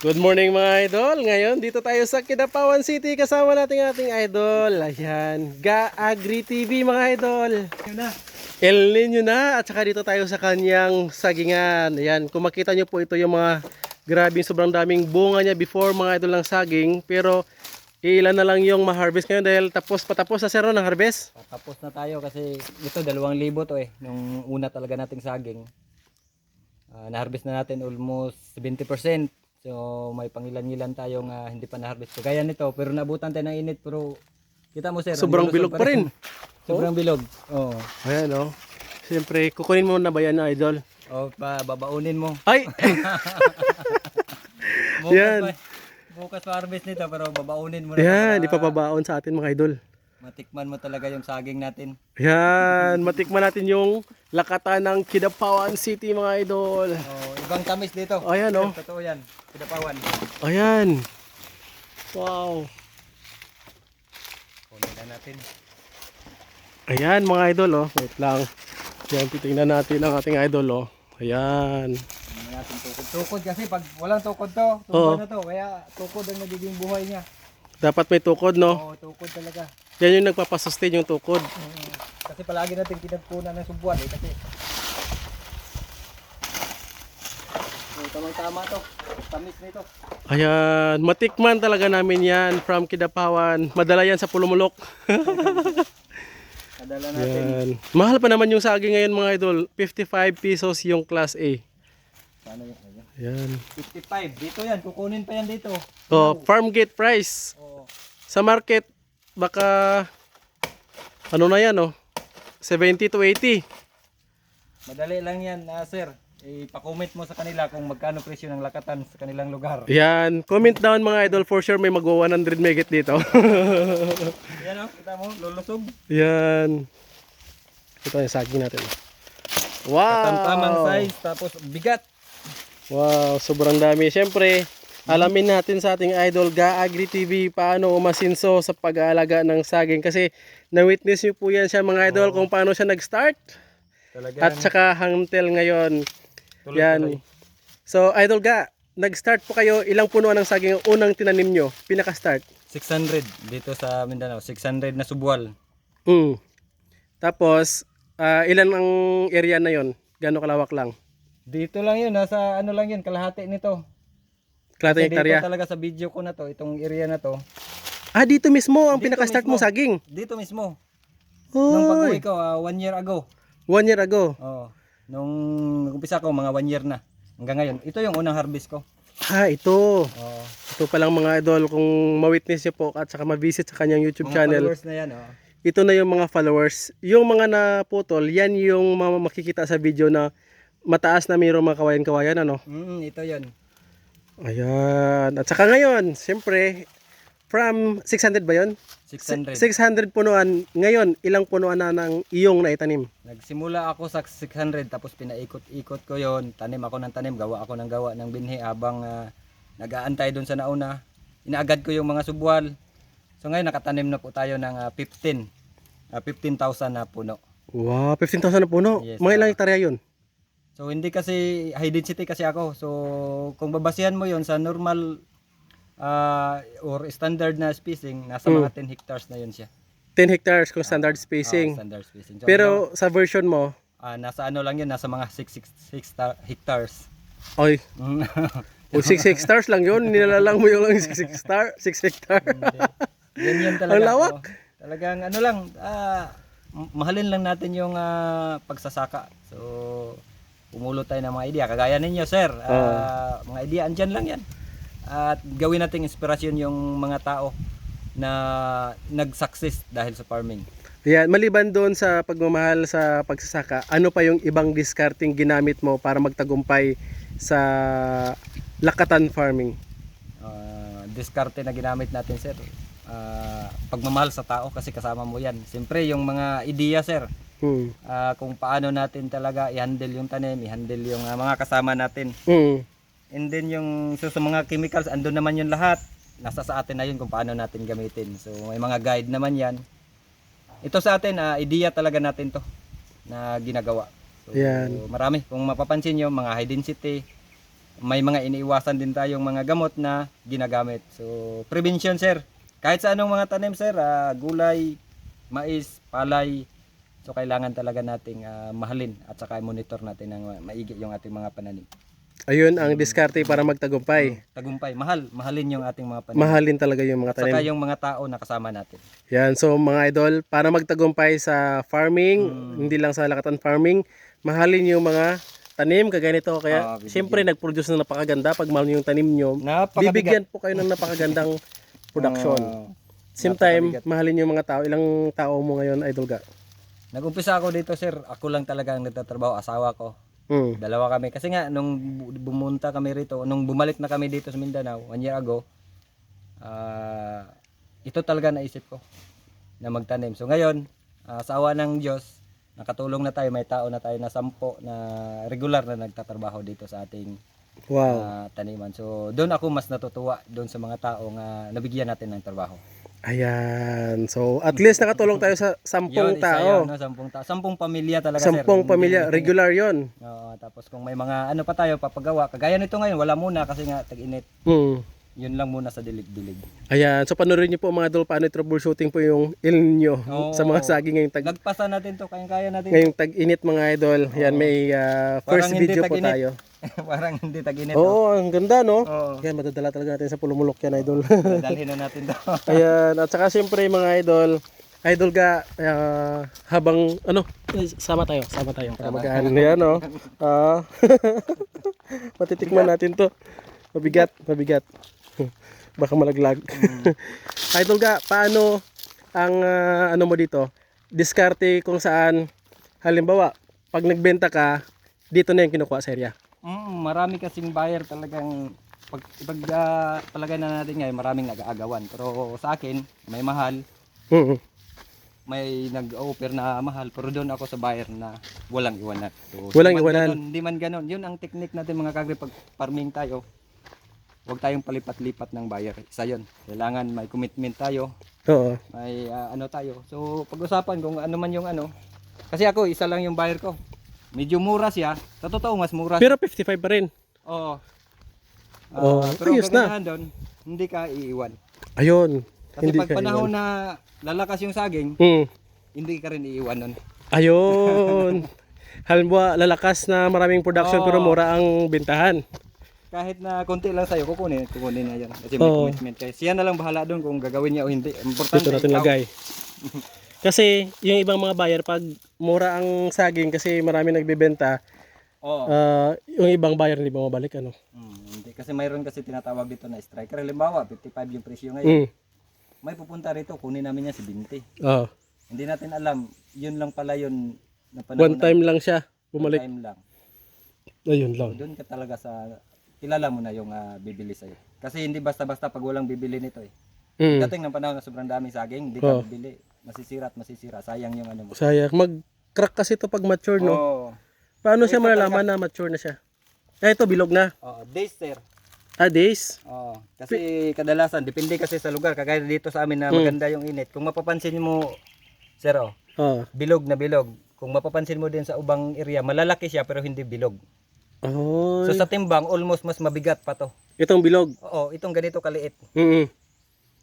Good morning mga idol. Ngayon dito tayo sa Kidapawan City kasama natin ating idol. Ayan, Ga Agri TV mga idol. El Nino na at saka dito tayo sa kanyang sagingan. Ayan, kung makita nyo po ito yung mga grabe sobrang daming bunga niya before mga idol ng saging. Pero ilan na lang yung ma-harvest ngayon dahil tapos patapos na sir no, ng harvest. Tapos na tayo kasi ito dalawang libo to eh. Nung una talaga nating saging. Ah, na-harvest na natin almost 70%. So may pangilan-ngilan tayong ah, hindi pa na-harvest. So, gaya nito pero nabutan tayo ng init pero kita mo sir. ang Sobrang bilog pa rin. Sobrang bilog. Oo. Ayan oh. Siyempre, kukunin mo na ba yan idol? O pa babaunin mo. Ay! Bukas Yan. pa, bukas pa harvest nito pero babaunin mo na. Yan, para ipapabaon sa atin mga idol. Matikman mo talaga yung saging natin. Yan, matikman natin yung lakatan ng Kidapawan City mga idol. Oh, ibang tamis dito. Ayan, oh. Totoo yan. Pidapawan. Ayan. Wow. Kunin na natin. Ayan mga idol oh. Wait lang. Yan, titingnan natin ang ating idol oh. Ayan. Hindi natin tukod. Tukod kasi pag walang tukod to, tukod na to. Kaya tukod ang nagiging buhay niya. Dapat may tukod no. Oo, tukod talaga. Yan yung nagpapasustain yung tukod. Oo. Kasi palagi natin pinagkunan ng subuan eh. Kasi Oo, tamang-tama to. Tamis nito. Ayan, matikman talaga namin yan from Kidapawan. Madala yan sa Pulumulok. Kadala natin. Yan. Mahal pa naman yung saging ngayon mga idol. 55 pesos yung class A. Paano yun? Ano yun? Ayan. 55. Dito yan. Kukunin pa yan dito. Oh, farm gate price. Oo. Sa market, baka ano na yan oh. 70 to 80. Madali lang yan, ah, sir. Ipa-comment mo sa kanila kung magkano presyo ng lakatan sa kanilang lugar. Yan. Comment down mga idol. For sure may magwa 100 megit dito. Yan o, kita mo, lulusog. Yan. Ito yung saging natin. Wow! Tamtamang size, tapos bigat. Wow, sobrang dami. Siyempre, alamin natin sa ating idol Ga Agri TV paano umasinso sa pag-aalaga ng saging kasi na-witness niyo po yan siya mga idol kung paano siya nag-start at saka hangtel ngayon. Yan. So, idol Ga, nag-start po kayo ilang punuan ng saging ang unang tinanim nyo? Pinaka-start. 600 dito sa Mindanao. 600 na subwal. Mm. Tapos, ah, ilan ang area na yon? Gano'ng kalawak lang? Dito lang yun, nasa ano lang yun, kalahati nito. Dito hektarya. talaga sa video ko na to, itong area na to. Ah, dito mismo ang Dito pinaka-start mo saging. Dito mismo. Nung Oh, pag-uwi ko, ah, one year ago. one year ago. Oo. Nung umpisa ko, mga one year na. Hanggang ngayon. Ito yung unang harvest ko. Ah, ito. Oo. Ito pa lang mga idol, kung ma-witness niyo po at saka ma-visit sa kanyang YouTube Mga channel, followers na yan, oh. ito na yung mga followers. Yung mga naputol, yan yung mga makikita sa video na mataas na mayroong mga kawayan-kawayan, ano? Mm, ito yun. Ayan. At saka ngayon, siyempre, from 600 ba yun? 600. 600 punuan. Ngayon, ilang punuan na ng iyong naitanim? Nagsimula ako sa 600 tapos pinaikot-ikot ko yon Tanim ako ng tanim, gawa ako ng gawa ng binhi habang ah, nag-aantay doon sa nauna. Inaagad ko yung mga subwal. So ngayon nakatanim na po tayo ng ah, 15. ah, 15,000 na puno. Wow, 15,000 na puno. Yes, mga ilang ah. hektarya yun? So hindi kasi high density kasi ako. So kung babasihan mo yon sa normal ah, or standard na spacing, nasa Mm. mga 10 hectares na yun siya. 10 hectares kung standard Ah, spacing. standard spacing. So, Pero sa version mo, ah, nasa ano lang yun, nasa mga 6 hectares. oy, Mm. kung 6 hectares lang yun, nilalang mo yung 6 hectare, 6 hectare. Yan yan talaga. Ang lawak. Oo. talagang ano lang, m- mahalin lang natin yung ah, pagsasaka. So, pumulo tayo ng mga idea. Kagaya ninyo, sir. Ah, Mga idea, andyan lang yan. At gawin nating inspirasyon yung mga tao na nag-success dahil sa farming. Yan, maliban doon sa pagmamahal sa pagsasaka, ano pa yung ibang discarding ginamit mo para magtagumpay sa lakatan farming? Ah, diskarte na ginamit natin, sir. Ah, pagmamahal sa tao kasi kasama mo yan. Siyempre, yung mga idea, sir. Hmm. Ah, kung paano natin talaga i-handle yung tanim, i-handle yung ah, mga kasama natin. Hmm. And then yung so, sa mga chemicals, andun naman yung lahat. Nasa sa atin na yun kung paano natin gamitin. So may mga guide naman yan. Ito sa atin, ah, idea talaga natin to na ginagawa. So, Yan. marami. Kung mapapansin nyo, mga high density, may mga iniiwasan din tayong mga gamot na ginagamit. So, prevention sir. Kahit sa anong mga tanim sir, ah, gulay, mais, palay, so kailangan talaga nating ah, mahalin at saka monitor natin ng ma- maigi yung ating mga pananim. Ayun ang diskarte para magtagumpay. Tagumpay, mahal, mahalin yung ating mga pananim. Mahalin talaga yung mga At saka tanim. yung mga tao na kasama natin. Yan, so mga idol, para magtagumpay sa farming, hindi lang sa lakatan farming, mahalin yung mga tanim kagaya nito. Kaya Ah, siyempre nag-produce ng napakaganda pag mahal niyo yung tanim nyo. Napakabigat. Bibigyan po kayo ng napakagandang production. Oo. Same time, mahalin yung mga tao. Ilang tao mo ngayon, idol ga? Nag-umpisa ako dito sir, ako lang talaga ang nagtatrabaho, asawa ko. Hmm. Dalawa kami. Kasi nga, nung bu- bumunta kami rito, nung bumalik na kami dito sa Mindanao, one year ago, ah, ito talaga naisip ko na magtanim. So ngayon, ah, sa awa ng Diyos, nakatulong na tayo, may tao na tayo na sampo na regular na nagtatrabaho dito sa ating Wow. ah, taniman. So doon ako mas natutuwa doon sa mga tao nga nabigyan natin ng trabaho. Ayan. So, at least nakatulong tayo sa sampung Yun, tao. yun, no? sampung, ta- sampung pamilya talaga sir. Sampung Hindi- pamilya. Regular yon. Oo, tapos kung may mga ano pa tayo papagawa, kagaya nito ngayon, wala muna kasi nga tag-init. Hmm. Yun lang muna sa dilig-dilig. Ayan. So, panoorin niyo po mga idol paano troubleshooting po yung El Nino Oo. sa mga saging ngayong tag Lagpasan natin to, kayang-kaya natin. ngayong tag-init mga idol. Yan may ah, first Parang hindi video po tag-init. tayo. Parang hindi tag-init. Oo, ang ganda no. Oo. Yan madadala talaga natin sa pulumulok yan idol. Dalhin na natin to. Ayan, at saka siyempre mga idol, idol ga ah, habang ano, eh, sama tayo, sama tayo para magaan. Yan no. Ah. Matitikman natin to. Mabigat, mabigat. Baka malaglag. idol ga, paano ang ah, ano mo dito? Diskarte kung saan halimbawa, pag nagbenta ka, dito na yung kinukuha sa area. Mm, marami kasing buyer talagang pag pag ah, palagay na natin ngayon, maraming nag-aagawan. Pero sa akin, may mahal, Mm. may nag-offer na mahal, pero doon ako sa buyer na walang iwanan. So, Walang iwanan. ganon, Hindi man ganon. Yun ang technique natin mga kagre pag farming tayo. Huwag tayong palipat-lipat ng buyer. Isa yun. Kailangan may commitment tayo. Oo. May ah, ano tayo. So pag-usapan kung ano man yung ano. Kasi ako, isa lang yung buyer ko. Medyo mura siya. Sa totoo, mas mura. Pero 55 pa rin. Oo. Ah, Oh, pero ayos na. kagandahan doon, hindi ka iiwan. Ayun. Kasi Hindi pag panahon na lalakas yung saging, Mm. hindi ka rin iiwan nun. Ayun. Halimbawa, lalakas na maraming production Oo. pero mura ang bintahan. Kahit na konti lang sa'yo, kukunin, kukunin niya yan. Kasi may Oo. commitment kayo. Siya na lang bahala doon kung gagawin niya o hindi. Importante, Dito natin ikaw. lagay. Kasi yung ibang mga buyer, pag mura ang saging kasi marami nagbebenta, Oo. ah, yung ibang buyer hindi ba mabalik ano? Hmm, hindi. Kasi mayroon kasi tinatawag dito na striker. Halimbawa, 55 yung presyo ngayon. Mm. May pupunta rito, kunin namin yan si 20. Oh. Hindi natin alam, yun lang pala yun na One time lang siya bumalik. time lang. Ayun lang. Doon ka talaga sa, kilala mo na yung ah, bibili sa'yo. Kasi hindi basta-basta pag walang bibili nito eh. Mm. Dating ng panahon na sobrang daming saging, hindi Oo. ka bibili. Masisira at masisira. Sayang yung ano mo. Sayang. Mag-crack kasi to pag mature, no? Oo. Paano siya malalaman na mature na siya? Eh, ito, bilog na. Oo, days sir. Ah, days. Oo. Kasi kadalasan, depende kasi sa lugar. Kagaya dito sa amin na Hmm. maganda yung init. Kung mapapansin mo, sir, oh, Oh. bilog na bilog. Kung mapapansin mo din sa ubang area, malalaki siya pero hindi bilog. Oh. So sa timbang, almost mas mabigat pa to. Itong bilog. Oo, itong ganito kaliit. Mm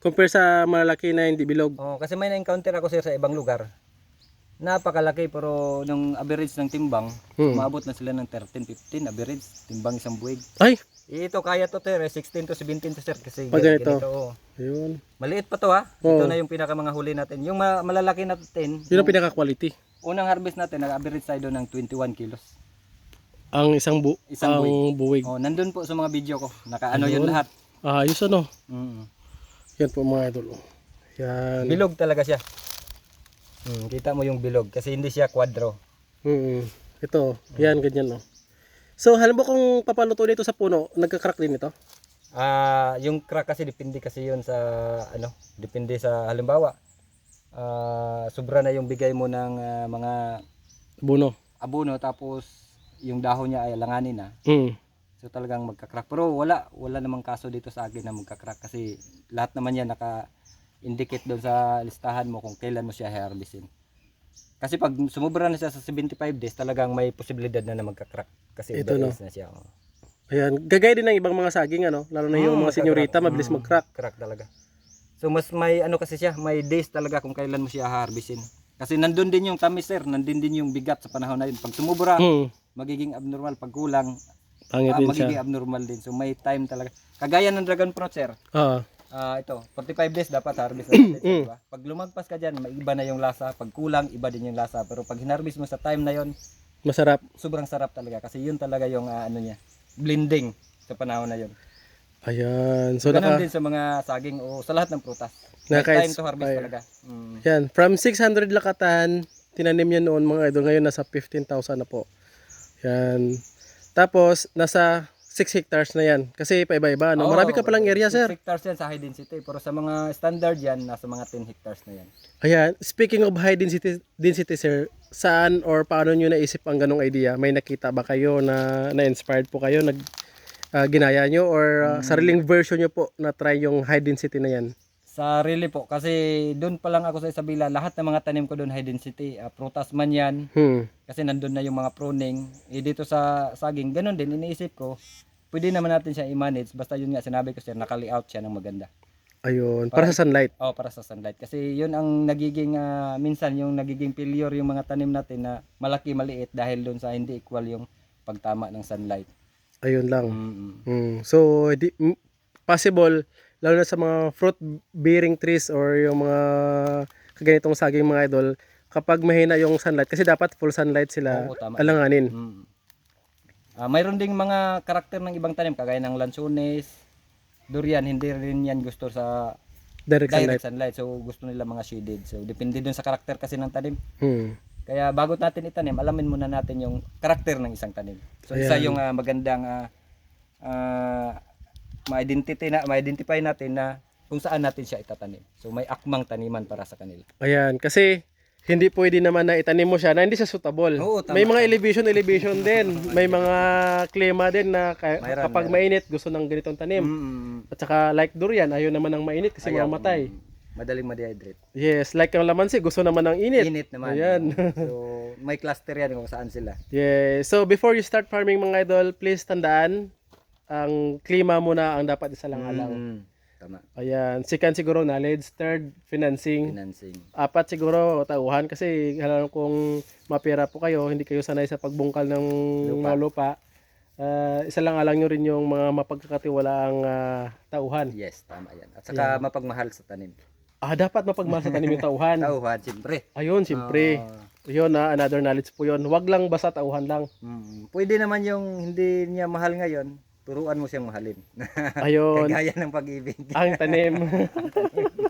Compare sa malalaki na hindi bilog. Oo, kasi may na-encounter ako sir sa ibang lugar. Napakalaki pero nung average ng timbang, Hmm. umabot na sila ng 13, 15 average timbang isang buwig. Ay, Ito kaya to sir, eh, 16 to 17 to sir kasi Pag ganito. oo. ayun. Maliit pa to ha. Oo. Ito na yung pinaka mga huli natin. Yung ma- malalaki natin, Yun ang pinaka-quality. unang harvest natin, nag-average tayo ng 21 kilos. Ang isang bu Isang ang buwig. Oh, nandun po sa mga video ko. Nakaano yun lahat. Ah, ayos ano. Mm. Yan po mga idol. Yan. Bilog talaga siya. Mm, kita mo yung bilog kasi hindi siya kwadro. Mm. Ito, yan ganyan no. So, halimbawa kung papaluto nito sa puno, nagka-crack din ito. Ah, yung crack kasi depende kasi yun sa ano, depende sa halimbawa. Ah, sobra na yung bigay mo ng ah, mga Buno. abono tapos yung dahon niya ay langanin na. Mm. So talagang magka-crack. Pero wala wala namang kaso dito sa akin na magka-crack kasi lahat naman yan naka indicate doon sa listahan mo kung kailan mo siya harvestin. Kasi pag sumubra na siya sa 75 days, talagang may posibilidad na na magka-crack kasi Ito, no? na siya. oh. Ayan, gagaya din ng ibang mga saging ano, lalo na yung Mm, mga senyorita mabilis Mm, mag-crack. Crack talaga. So mas may ano kasi siya, may days talaga kung kailan mo siya harvestin. Kasi nandun din yung tamis sir, nandun din yung bigat sa panahon na yun. Pag sumubra, Hmm, magiging abnormal. Pag kulang, pangit ah, din magiging siya. abnormal din. So may time talaga. Kagaya ng dragon fruit sir, Oo. ah ito, 45 days dapat harvest na natin, Mm. diba? Pag lumagpas ka dyan, may iba na yung lasa. Pag kulang, iba din yung lasa. Pero pag hinarvest mo sa time na yon, masarap. sobrang sarap talaga. Kasi yun talaga yung ah, ano niya, blending sa panahon na yun. Ayan. So, Ganun naka, din sa mga saging o sa lahat ng prutas. Na May kahit time to harvest talaga. Mm. yan. From 600 lakatan, tinanim niya noon mga idol. Ngayon, nasa 15,000 na po. Yan. Tapos, nasa 6 hectares na yan. Kasi paiba-iba. No? Marami ka palang area, six sir. hectares yan sa high density. Pero sa mga standard yan, nasa mga 10 hectares na yan. Ayan. Speaking of high density, density sir, saan or paano nyo naisip ang ganong idea? May nakita ba kayo na na-inspired po kayo? Nag, ah, ginaya nyo or ah, sariling version nyo po na try yung high density na yan? Sa really po, kasi doon pa lang ako sa Isabela, lahat ng mga tanim ko doon high density. Ah, prutas man yan, Hmm. kasi nandun na yung mga pruning. Eh, dito sa saging, ganun din, iniisip ko, pwede naman natin siya i-manage. Basta yun nga, sinabi ko sir, naka-layout siya ng maganda. Ayun. Para sa sunlight. Oh, para sa sunlight. Kasi yun ang nagiging, ah, minsan yung nagiging failure yung mga tanim natin na malaki, maliit dahil doon sa hindi equal yung pagtama ng sunlight. Ayun lang. Mm-mm. Mm. So, di, possible, lalo na sa mga fruit bearing trees or yung mga kaganitong saging mga idol, kapag mahina yung sunlight, kasi dapat full sunlight sila Oo, tama. alanganin. Mm. Ah, mayroon ding mga karakter ng ibang tanim kagaya ng lansones, durian, hindi rin yan gusto sa Direct sunlight. direct sunlight. So gusto nila mga shaded. So depende dun sa karakter kasi ng tanim. Hmm. Kaya bago natin itanim, alamin muna natin yung karakter ng isang tanim. So isa Ayan. yung ah, magandang ah, ah, ma-identity na ma-identify natin na kung saan natin siya itatanim. So may akmang taniman para sa kanila. Ayan, kasi hindi pwede naman na itanim mo siya na hindi siya suitable. Oo, tama, May mga elevation elevation din. May mga klima din na ka- Mayroon, kapag mayroon. mainit gusto ng ganitong tanim. Mm. At saka like durian, ayaw naman ng mainit kasi Ayaw, mamatay. mm, Madaling ma-dehydrate. Yes, like yung lamansi, gusto naman ng init. Init naman. Ayan. So, may cluster yan kung saan sila. Yeah. So before you start farming mga idol, please tandaan ang klima muna ang dapat isa lang alang. Mm, tama. Ayan. Second siguro knowledge, third financing, Financing. apat siguro tauhan kasi alam kung mapera po kayo, hindi kayo sanay sa pagbungkal ng Lupa. mga lupa. Ah, isa lang alang nyo rin yung mga mapagkakatiwalaang ah, tauhan. Yes, tama yan. At saka mapagmahal sa tanim. Ah, dapat mapagmahal sa tanim yung tauhan. Tauhan, siyempre. Ayun, siyempre. Ah, Yun na, another knowledge po yun. Wag lang basta tauhan lang. mm, pwede naman yung hindi niya mahal ngayon, turuan mo siyang mahalin. Ayun. Kagaya ng pag-ibig. ang tanim.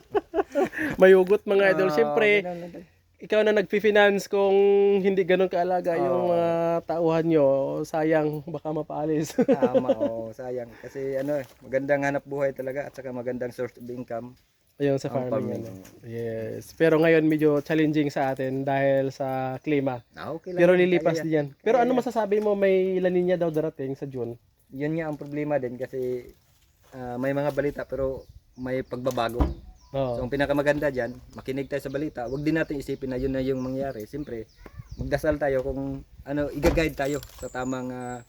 Mayugot mga idol. Ah, Siyempre, ganun ikaw na nagfi-finance kung hindi ganun kaalaga Oo. yung mga tauhan nyo, sayang, baka mapaalis. Tama, oh, sayang. Kasi ano, magandang hanap buhay talaga at saka magandang source of income. Ayun sa farming. farming. ano. Yes. Pero ngayon medyo challenging sa atin dahil sa klima. Ah, okay lang. Pero lilipas din yan. Pero ano masasabi mo may La Nina daw darating sa June? Yun nga ang problema din kasi ah, may mga balita pero may pagbabago. Oo. So, ang pinakamaganda dyan, makinig tayo sa balita. Huwag din natin isipin na yun na yung mangyari. Siyempre, magdasal tayo kung ano, i-guide tayo sa tamang ah,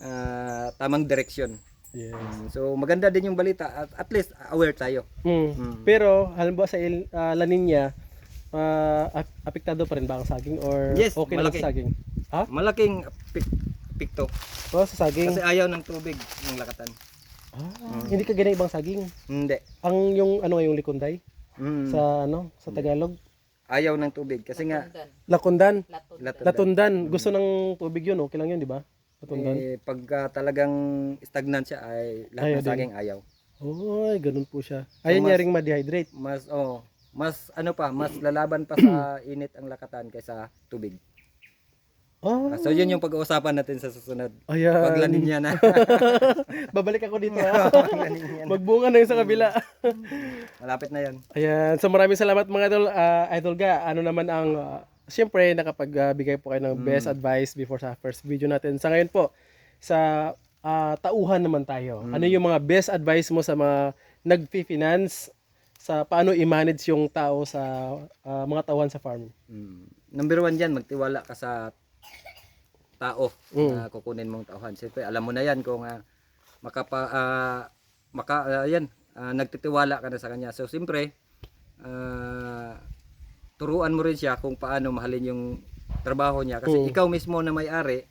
ah, tamang direksyon. yes. Mm, So, maganda din yung balita at at least aware tayo. Mm. Mm. Pero halimbawa sa Il- ah, La Nina, ap- apektado pa rin ba ang saging or Yes, okay lang malaki. sa saging? Ha? Malaking pik- pikto Oh, sa saging. kasi ayaw ng tubig ng lakatan. Ah, Hindi ka ganyan ibang saging. Hindi. Ang yung ano yung likunday Mm. sa ano sa Tagalog. Ayaw ng tubig kasi nga Lakundan. latundan. Latundan. Gusto ng tubig yun, okay lang yun, di ba? Latundan. Eh, pagka talagang stagnant siya ay lahat Ayaw ng din. saging ayaw. Oy, ganun po siya. Ayaw mas- niya ring ma-dehydrate. Mas oh, mas ano pa, mas lalaban pa sa init ang lakatan kaysa tubig. Oh, Ah, So yun yung pag-uusapan natin sa susunod. ayan. Pag lanin niya na. Babalik ako dito. na. Magbunga na yung sa kabila. Malapit na yan. Ayan. So maraming salamat mga idol. Ah, idol ga, ano naman ang... ah, Siyempre, nakapagbigay po kayo ng best advice before sa first video natin. Sa ngayon po, sa ah, tauhan naman tayo. Ano yung mga best advice mo sa mga nagfi-finance sa paano i-manage yung tao sa ah, mga tauhan sa farm? Mm. Number one dyan, magtiwala ka sa tao Mm. na kukunin mong tauhan. Siyempre, alam mo na yan kung ah, makapa, ah, maka, ah, yan, ah, nagtitiwala ka na sa kanya. So, siyempre, ah, turuan mo rin siya kung paano mahalin yung trabaho niya. Kasi Mm. ikaw mismo na may-ari,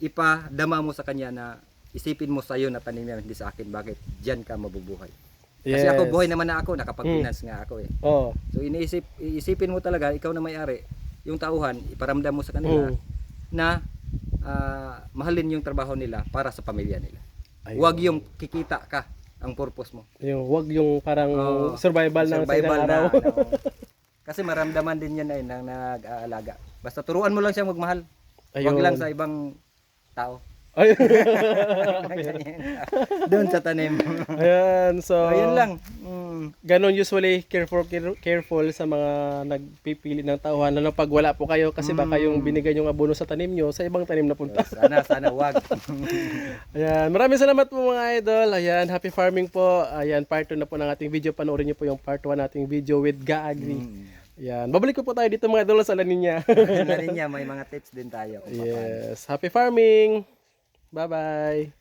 ipadama mo sa kanya na isipin mo sa iyo na tanim yan, hindi sa akin. Bakit? Diyan ka mabubuhay. Kasi ako, buhay naman na ako, nakapag-finance nga ako eh. Oh. So iniisip iisipin mo talaga ikaw na may-ari, yung tauhan, iparamdam mo sa kanila Mm. na ah, mahalin yung trabaho nila para sa pamilya nila. Ayun. Huwag yung kikita ka ang purpose mo. Yung wag yung parang Oo. survival, ng Survival na. araw. ano. kasi maramdaman din yan ay nang nag-aalaga. Basta turuan mo lang siya magmahal. Ayun. Huwag lang sa ibang tao. Ayun. Doon sa tanim. Ayan, so Ayun lang. Mm. ganon usually careful care- careful sa mga nagpipili ng tauhan lalo pag wala po kayo kasi baka yung binigay yung abono sa tanim nyo sa ibang tanim na punta. Sana, sana wag. Ayan, maraming salamat po mga idol. Ayan, happy farming po. Ayan, part 2 na po ng ating video. Panoorin niyo po yung part 1 nating video with Gaagri. Mm. Ayan, babalik ko po tayo dito mga idol sa lanin niya. Ayun na rin niya, may mga tips din tayo. yes, happy farming. Bye-bye.